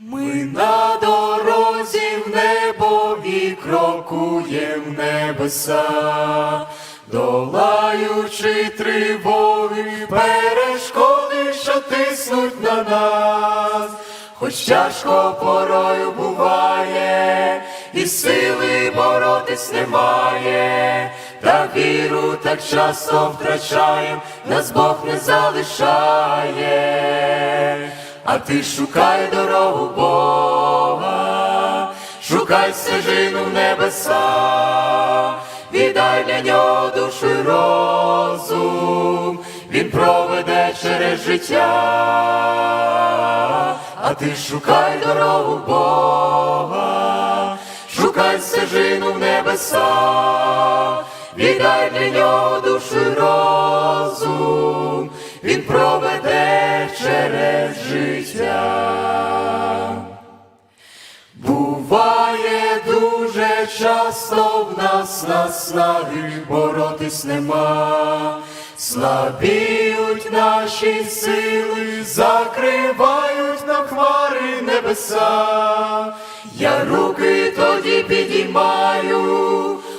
Ми на дорозі в небо і крокуєм небеса, долаючи тривоги, перешкоди, що тиснуть на нас, хоч тяжко порою буває, і сили боротись немає, та віру так часто втрачаєм, нас Бог не залишає. А ти шукай дорогу Бога, шукай стежину в небеса, віддай для нього душу й розум, він проведе через життя, а ти шукай дорогу Бога, шукай стежину в небеса, віддай для нього душу й розум, він проведе життя. Буває дуже часто в нас наснаги боротись нема, слабіють наші сили, закривають нам хмари небеса. Я руки тоді підіймаю,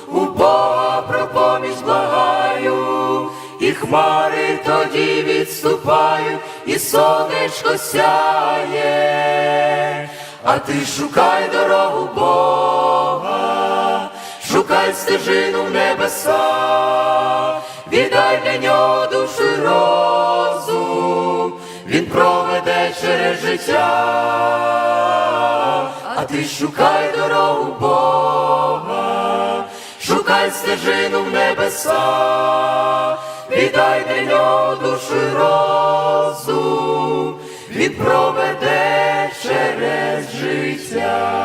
у Бога про поміч благаю, і хмари тоді відступають, і сонечко сяє. А ти шукай дорогу Бога, шукай стежину в небеса, віддай для нього душу й розум, він проведе через життя, а ти шукай дорогу Бога, шукай стежину в небеса, віддай для душі розум, він проведе через життя.